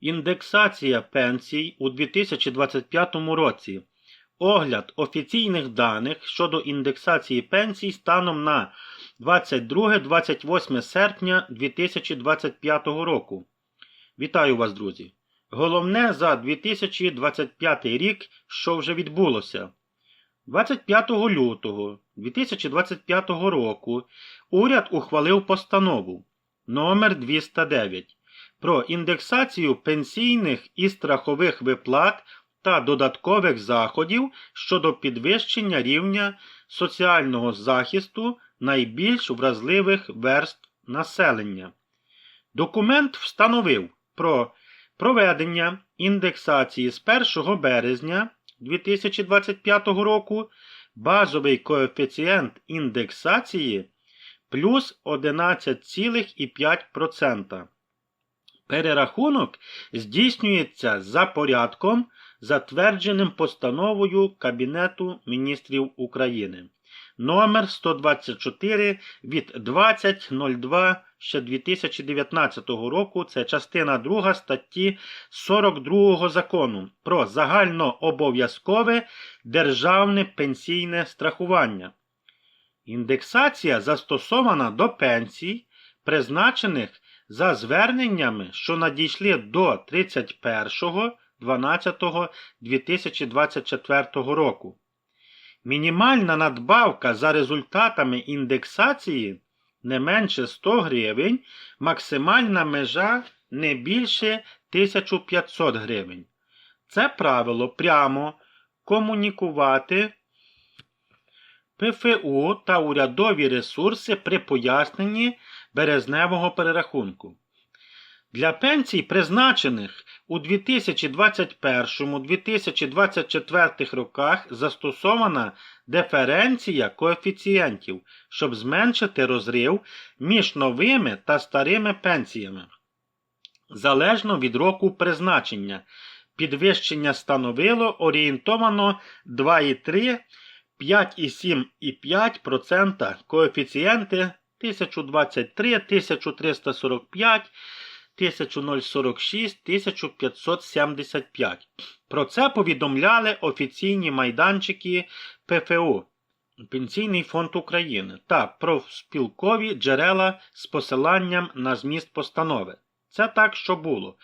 Індексація пенсій у 2025 році. Огляд офіційних даних щодо індексації пенсій станом на 22-28 серпня 2025 року. Вітаю вас, друзі! Головне за 2025 рік, що вже відбулося. 25 лютого 2025 року уряд ухвалив постанову номер 209 про індексацію пенсійних і страхових виплат та додаткових заходів щодо підвищення рівня соціального захисту найбільш вразливих верств населення. Документ встановив про проведення індексації з 1 березня 2025 року базовий коефіцієнт індексації плюс 11,5%. Перерахунок здійснюється за порядком, затвердженим постановою Кабінету міністрів України номер 124 від 20.02 ще 2019 року. Це частина 2 статті 42 закону про загальнообов'язкове державне пенсійне страхування. Індексація застосована до пенсій, призначених за зверненнями, що надійшли до 31.12.2024 року. Мінімальна надбавка за результатами індексації не менше 100 гривень, максимальна межа не більше 1500 гривень. Це правило прямо комунікувати ПФУ та урядові ресурси при поясненні березневого перерахунку. Для пенсій, призначених у 2021-2024 роках, застосована диференція коефіцієнтів, щоб зменшити розрив між новими та старими пенсіями. Залежно від року призначення, підвищення становило орієнтовано 2,3, 5,7,5% коефіцієнти 1023, 1345. 1046 1575. Про це повідомляли офіційні майданчики ПФУ Пенсійний фонд України та профспілкові джерела з посиланням на зміст постанови. Це так, що було.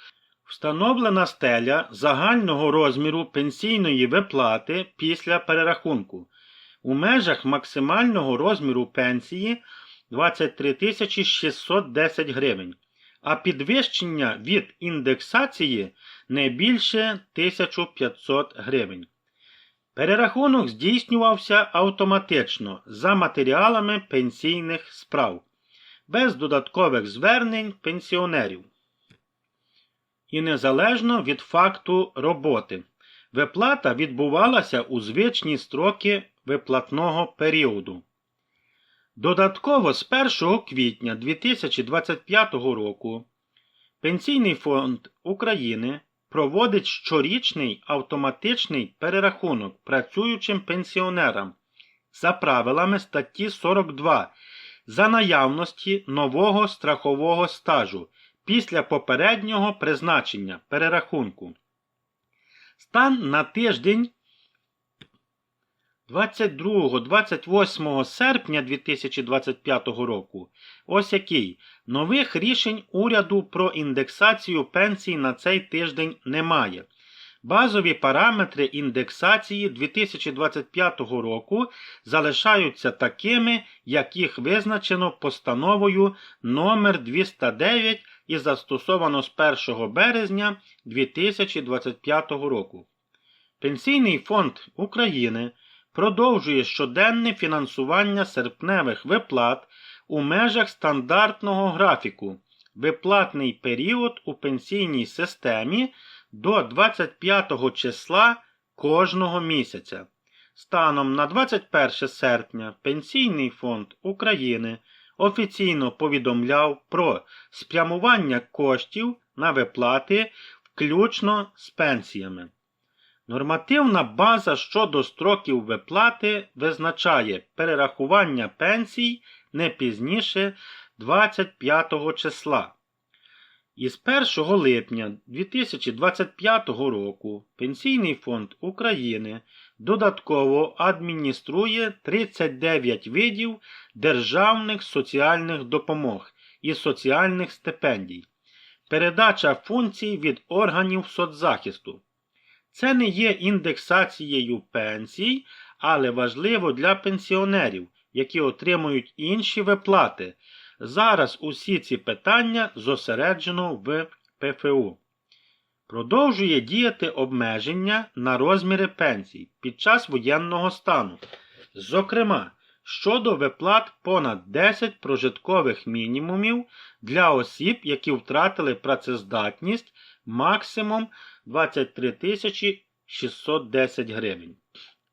Встановлена стеля загального розміру пенсійної виплати після перерахунку у межах максимального розміру пенсії 23 610 гривень а підвищення від індексації не більше 1500 гривень. Перерахунок здійснювався автоматично за матеріалами пенсійних справ, без додаткових звернень пенсіонерів. І незалежно від факту роботи. Виплата відбувалася у звичні строки виплатного періоду. Додатково з 1 квітня 2025 року Пенсійний фонд України проводить щорічний автоматичний перерахунок працюючим пенсіонерам за правилами статті 42 за наявності нового страхового стажу після попереднього призначення перерахунку. Стан на тиждень 22-28 серпня 2025 року ось який нових рішень уряду про індексацію пенсій на цей тиждень немає. Базові параметри індексації 2025 року залишаються такими, як їх визначено постановою номер 209 і застосовано з 1 березня 2025 року. Пенсійний фонд України продовжує щоденне фінансування серпневих виплат у межах стандартного графіку. Виплатний період у пенсійній системі до 25 числа кожного місяця. Станом на 21 серпня Пенсійний фонд України офіційно повідомляв про спрямування коштів на виплати включно з пенсіями. Нормативна база щодо строків виплати визначає перерахування пенсій не пізніше 25 числа. Із 1 липня 2025 року Пенсійний фонд України додатково адмініструє 39 видів державних соціальних допомог і соціальних стипендій. Передача функцій від органів соцзахисту. Це не є індексацією пенсій, але важливо для пенсіонерів, які отримують інші виплати. Зараз усі ці питання зосереджено в ПФУ. Продовжує діяти обмеження на розміри пенсій під час воєнного стану. Зокрема, щодо виплат понад 10 прожиткових мінімумів для осіб, які втратили працездатність максимум 23 тисячі 610 гривень.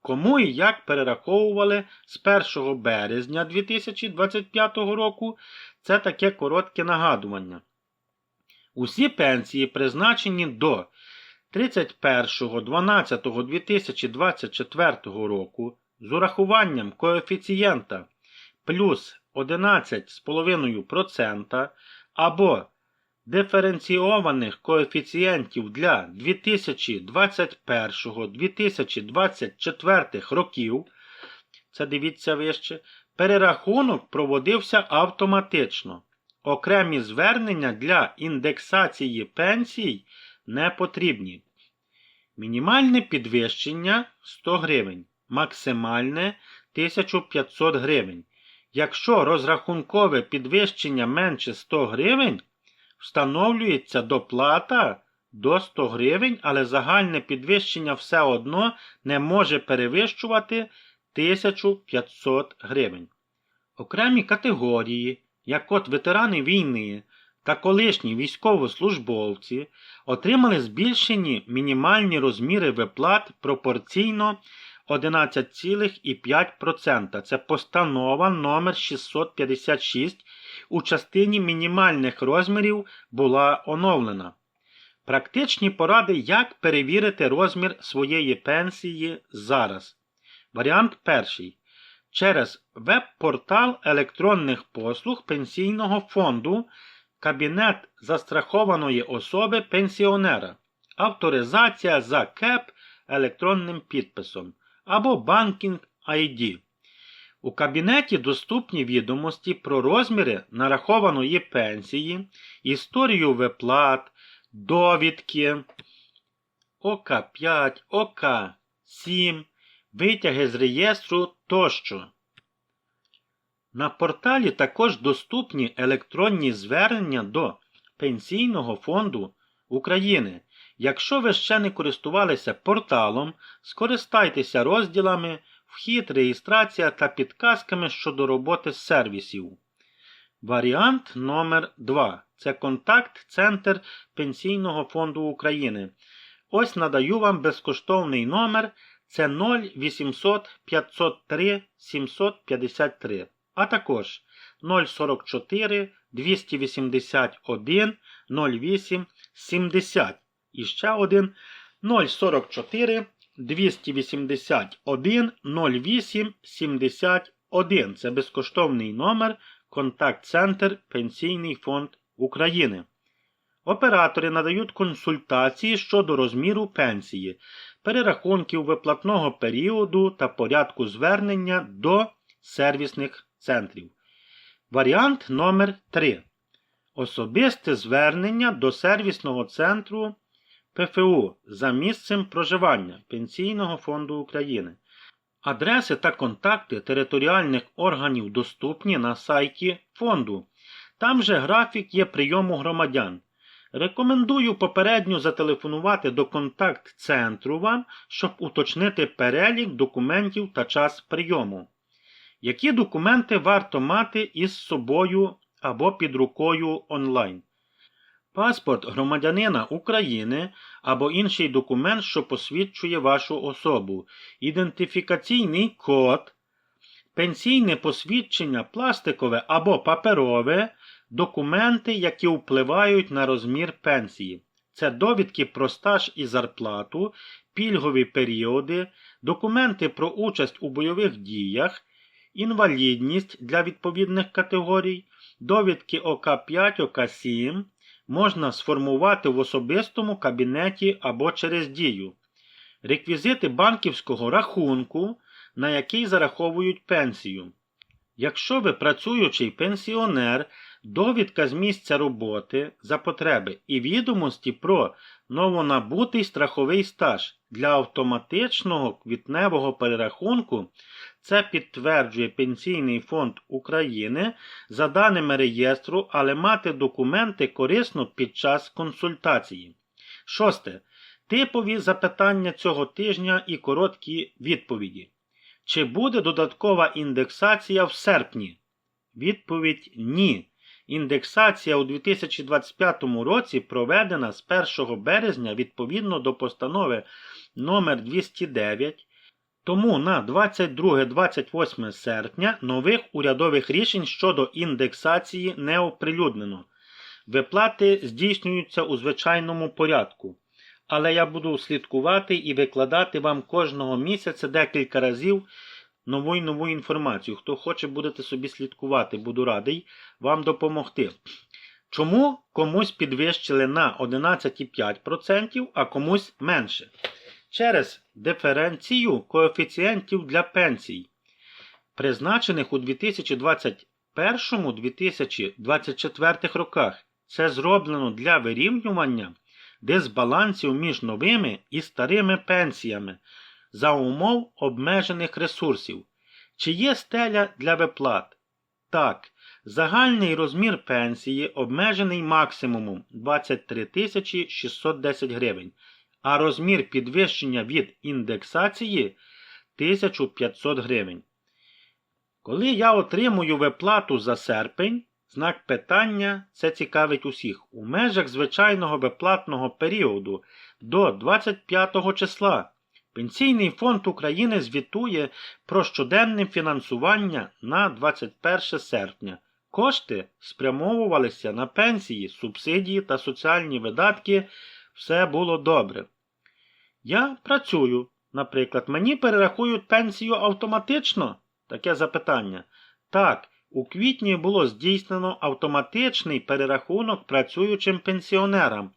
Кому і як перераховували з 1 березня 2025 року, це таке коротке нагадування. Усі пенсії, призначені до 31.12.2024 року з урахуванням коефіцієнта плюс 11,5% або диференційованих коефіцієнтів для 2021-2024 років, це дивіться вище, перерахунок проводився автоматично. Окремі звернення для індексації пенсій не потрібні. Мінімальне підвищення 100 гривень, максимальне 1500 гривень. Якщо розрахункове підвищення менше 100 гривень, встановлюється доплата до 100 гривень, але загальне підвищення все одно не може перевищувати 1500 гривень. Окремі категорії, як от ветерани війни та колишні військовослужбовці, отримали збільшені мінімальні розміри виплат пропорційно 11,5%. Це постанова номер 656 у частині мінімальних розмірів була оновлена. Практичні поради, як перевірити розмір своєї пенсії зараз. Варіант перший. Через веб-портал електронних послуг Пенсійного фонду Кабінет застрахованої особи пенсіонера. Авторизація за КЕП електронним підписом або Банкінг ID. У кабінеті доступні відомості про розміри нарахованої пенсії, історію виплат, довідки ОК5, ОК7, витяги з реєстру тощо. На порталі також доступні електронні звернення до Пенсійного фонду України. Якщо ви ще не користувалися порталом, скористайтеся розділами Вхід, реєстрація та підказками щодо роботи сервісів. Варіант номер 2 це контакт-центр Пенсійного фонду України. Ось надаю вам безкоштовний номер це 0800 503 753, а також 044 281 08 70. І ще один 044 281 08 71. Це безкоштовний номер Контакт-центр Пенсійний фонд України. Оператори надають консультації щодо розміру пенсії, перерахунків виплатного періоду та порядку звернення до сервісних центрів. Варіант номер 3 Особисте звернення до сервісного центру ПФУ за місцем проживання Пенсійного фонду України. Адреси та контакти територіальних органів доступні на сайті фонду. Там же графік є прийому громадян. Рекомендую попередньо зателефонувати до контакт-центру вам, щоб уточнити перелік документів та час прийому. Які документи варто мати із собою або під рукою онлайн? Паспорт громадянина України або інший документ, що посвідчує вашу особу, ідентифікаційний код, пенсійне посвідчення пластикове або паперове, документи, які впливають на розмір пенсії. Це довідки про стаж і зарплату, пільгові періоди, документи про участь у бойових діях, інвалідність для відповідних категорій, довідки ОК5, ОК7, можна сформувати в особистому кабінеті або через дію. Реквізити банківського рахунку, на який зараховують пенсію. Якщо ви працюючий пенсіонер, довідка з місця роботи за потреби і відомості про новонабутий страховий стаж для автоматичного квітневого перерахунку, це підтверджує Пенсійний фонд України за даними реєстру, але мати документи корисно під час консультації. Шосте. Типові запитання цього тижня і короткі відповіді. Чи буде додаткова індексація в серпні? Відповідь ні. Індексація у 2025 році проведена з 1 березня відповідно до постанови номер 209 тому на 22-28 серпня нових урядових рішень щодо індексації не оприлюднено. Виплати здійснюються у звичайному порядку. Але я буду слідкувати і викладати вам кожного місяця декілька разів нову й нову інформацію. Хто хоче, будете собі слідкувати, буду радий вам допомогти. Чому комусь підвищили на 11,5%, а комусь менше? Через диференцію коефіцієнтів для пенсій, призначених у 2021-2024 роках. Це зроблено для вирівнювання дисбалансів між новими і старими пенсіями за умов обмежених ресурсів. Чи є стеля для виплат? Так. Загальний розмір пенсії обмежений максимумом 23 610 гривень, а розмір підвищення від індексації 1500 гривень. Коли я отримую виплату за серпень, знак питання це цікавить усіх. У межах звичайного виплатного періоду до 25 числа Пенсійний фонд України звітує про щоденне фінансування на 21 серпня. Кошти спрямовувалися на пенсії, субсидії та соціальні видатки. Все було добре. Я працюю. Наприклад, мені перерахують пенсію автоматично? Таке запитання. Так, у квітні було здійснено автоматичний перерахунок працюючим пенсіонерам,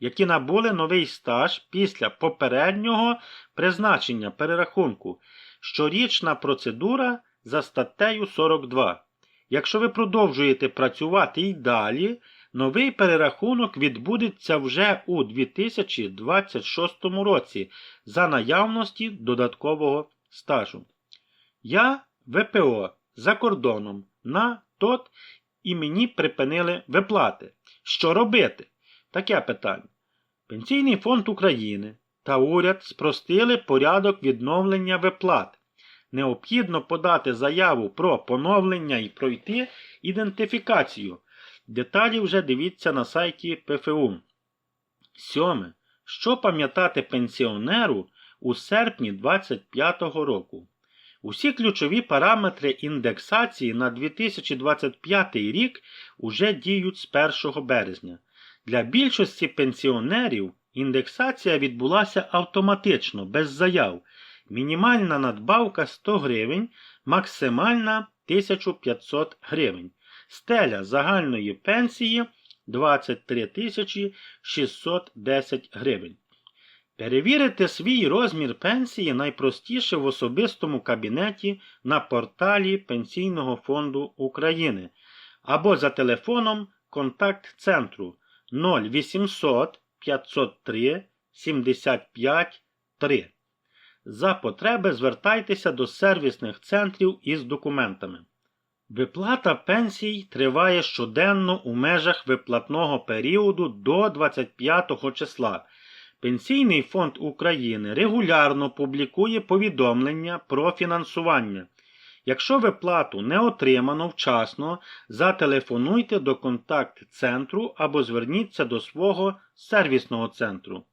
які набули новий стаж після попереднього призначення перерахунку. Щорічна процедура за статтею 42. Якщо ви продовжуєте працювати і далі, новий перерахунок відбудеться вже у 2026 році за наявності додаткового стажу. Я ВПО за кордоном на ТОТ і мені припинили виплати. Що робити? Таке питання. Пенсійний фонд України та уряд спростили порядок відновлення виплат. Необхідно подати заяву про поновлення і пройти ідентифікацію. Деталі вже дивіться на сайті ПФУ. Сьоме. Що пам'ятати пенсіонеру у серпні 2025 року? Усі ключові параметри індексації на 2025 рік уже діють з 1 березня. Для більшості пенсіонерів індексація відбулася автоматично, без заяв. Мінімальна надбавка 100 гривень, максимальна 1500 гривень. Стеля загальної пенсії 23 610 гривень. Перевірити свій розмір пенсії найпростіше в особистому кабінеті на порталі Пенсійного фонду України або за телефоном контакт центру 0800 503 75 3. За потреби звертайтеся до сервісних центрів із документами. Виплата пенсій триває щоденно у межах виплатного періоду до 25 числа. Пенсійний фонд України регулярно публікує повідомлення про фінансування. Якщо виплату не отримано вчасно, зателефонуйте до контакт-центру або зверніться до свого сервісного центру.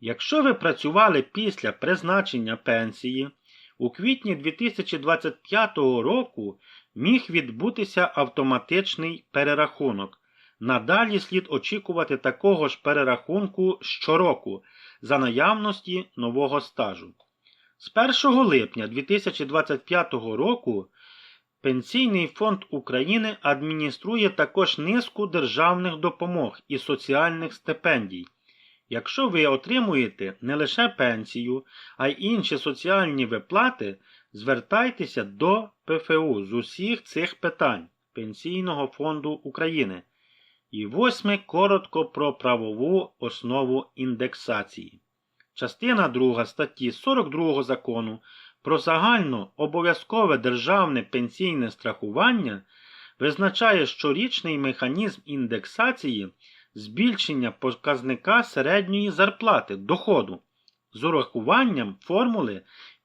Якщо ви працювали після призначення пенсії, у квітні 2025 року міг відбутися автоматичний перерахунок. Надалі слід очікувати такого ж перерахунку щороку за наявності нового стажу. З 1 липня 2025 року Пенсійний фонд України адмініструє також низку державних допомог і соціальних стипендій. Якщо ви отримуєте не лише пенсію, а й інші соціальні виплати, звертайтеся до ПФУ з усіх цих питань Пенсійного фонду України. І восьме коротко про правову основу індексації. Частина 2 статті 42 закону про загально обов'язкове державне пенсійне страхування визначає щорічний механізм індексації збільшення показника середньої зарплати доходу з урахуванням формули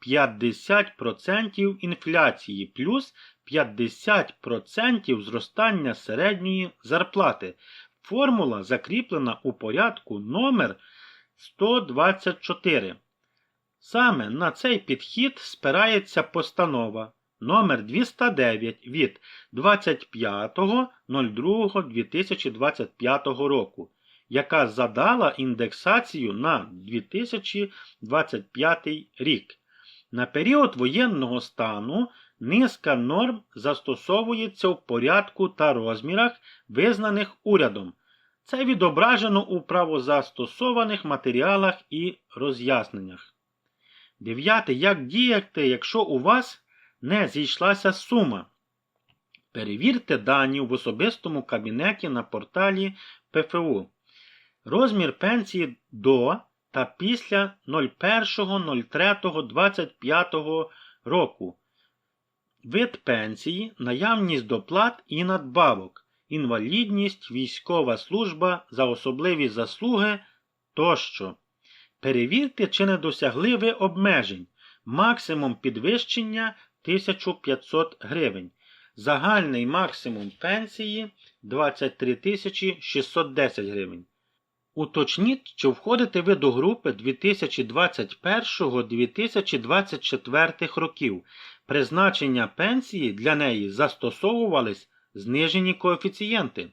50% інфляції плюс 50% зростання середньої зарплати. Формула закріплена у порядку номер 124. Саме на цей підхід спирається постанова номер 209 від 25.02.2025 року, яка задала індексацію на 2025 рік. На період воєнного стану низка норм застосовується в порядку та розмірах, визнаних урядом. Це відображено у правозастосованих матеріалах і роз'ясненнях. Дев'яте. Як діяти, якщо у вас не зійшлася сума? Перевірте дані в особистому кабінеті на порталі ПФУ. Розмір пенсії до та після 01.03.25 року. Вид пенсії, наявність доплат і надбавок, інвалідність, військова служба за особливі заслуги тощо. Перевірте, чи не досягли ви обмежень. Максимум підвищення 1500 гривень. Загальний максимум пенсії 23 610 гривень. Уточніть, чи входите ви до групи 2021-2024 років. Призначення пенсії для неї застосовувались знижені коефіцієнти.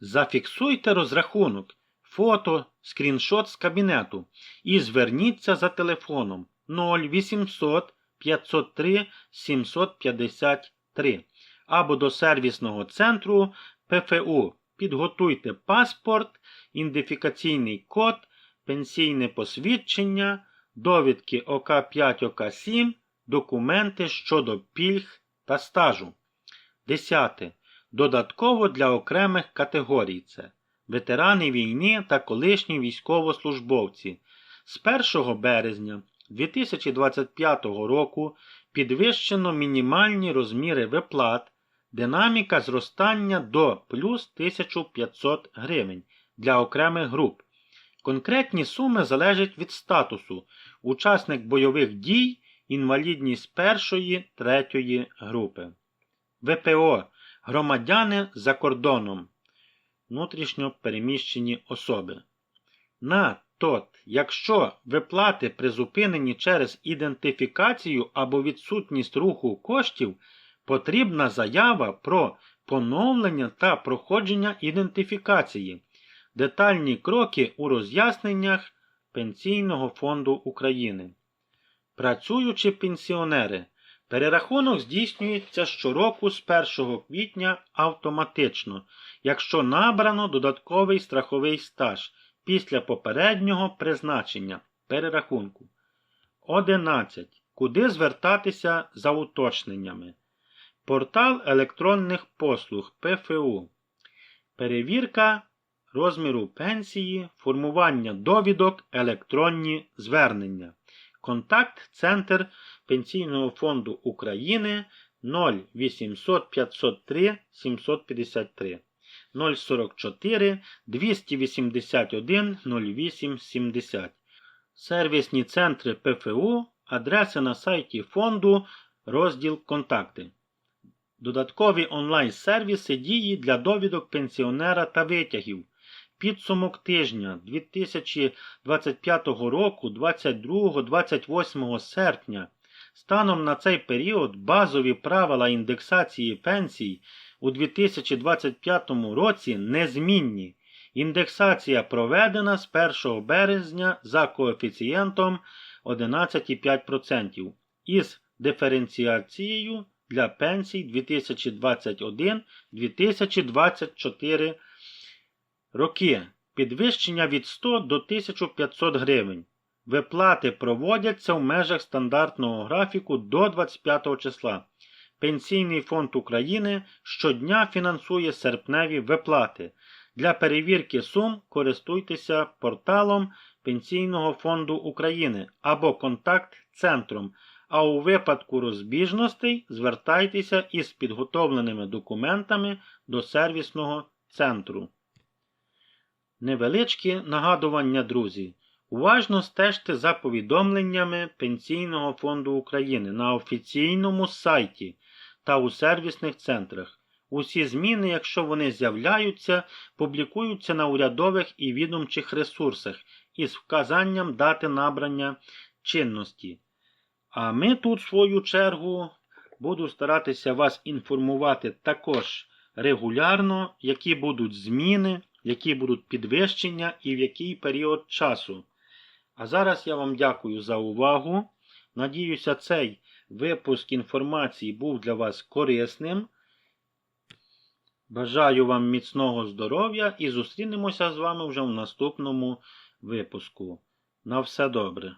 Зафіксуйте розрахунок, фото, скріншот з кабінету і зверніться за телефоном 0800 503 753 або до сервісного центру ПФУ. Підготуйте паспорт, ідентифікаційний код, пенсійне посвідчення, довідки ОК5 ОК7, документи щодо пільг та стажу. 10. Додатково для окремих категорій це ветерани війни та колишні військовослужбовці. З 1 березня 2025 року підвищено мінімальні розміри виплат, динаміка зростання до плюс 1500 гривень для окремих груп. Конкретні суми залежать від статусу, учасник бойових дій, інвалідність першої, третьої групи. ВПО громадяни за кордоном. Внутрішньо переміщені особи. На тот, якщо виплати призупинені через ідентифікацію або відсутність руху коштів, потрібна заява про поновлення та проходження ідентифікації. Детальні кроки у роз'ясненнях Пенсійного фонду України. Працюючі пенсіонери. Перерахунок здійснюється щороку з 1 квітня автоматично, якщо набрано додатковий страховий стаж після попереднього призначення перерахунку. 11. Куди звертатися за уточненнями? Портал електронних послуг ПФУ. Перевірка розміру пенсії, формування довідок, електронні звернення. Контакт Центр Пенсійного фонду України 0800 503 753 044 281 08 70. Сервісні центри ПФУ, адреси на сайті фонду, розділ Контакти. Додаткові онлайн-сервіси дії для довідок пенсіонера та витягів. Підсумок тижня 2025 року 22-28 серпня. Станом на цей період базові правила індексації пенсій у 2025 році незмінні. Індексація проведена з 1 березня за коефіцієнтом 11,5% із диференціацією для пенсій 2021-2024 роки. Підвищення від 100 до 1500 гривень. Виплати проводяться в межах стандартного графіку до 25 числа. Пенсійний фонд України щодня фінансує серпневі виплати. Для перевірки сум користуйтеся порталом Пенсійного фонду України або контакт-центром, а у випадку розбіжностей звертайтеся із підготовленими документами до сервісного центру. Невеличкі нагадування, друзі. Уважно стежте за повідомленнями Пенсійного фонду України на офіційному сайті та у сервісних центрах. Усі зміни, якщо вони з'являються, публікуються на урядових і відомчих ресурсах із вказанням дати набрання чинності. А ми тут, в свою чергу, буду старатися вас інформувати також регулярно, які будуть зміни, які будуть підвищення і в який період часу. А зараз я вам дякую за увагу. Надіюся, цей випуск інформації був для вас корисним. Бажаю вам міцного здоров'я і зустрінемося з вами вже в наступному випуску. На все добре!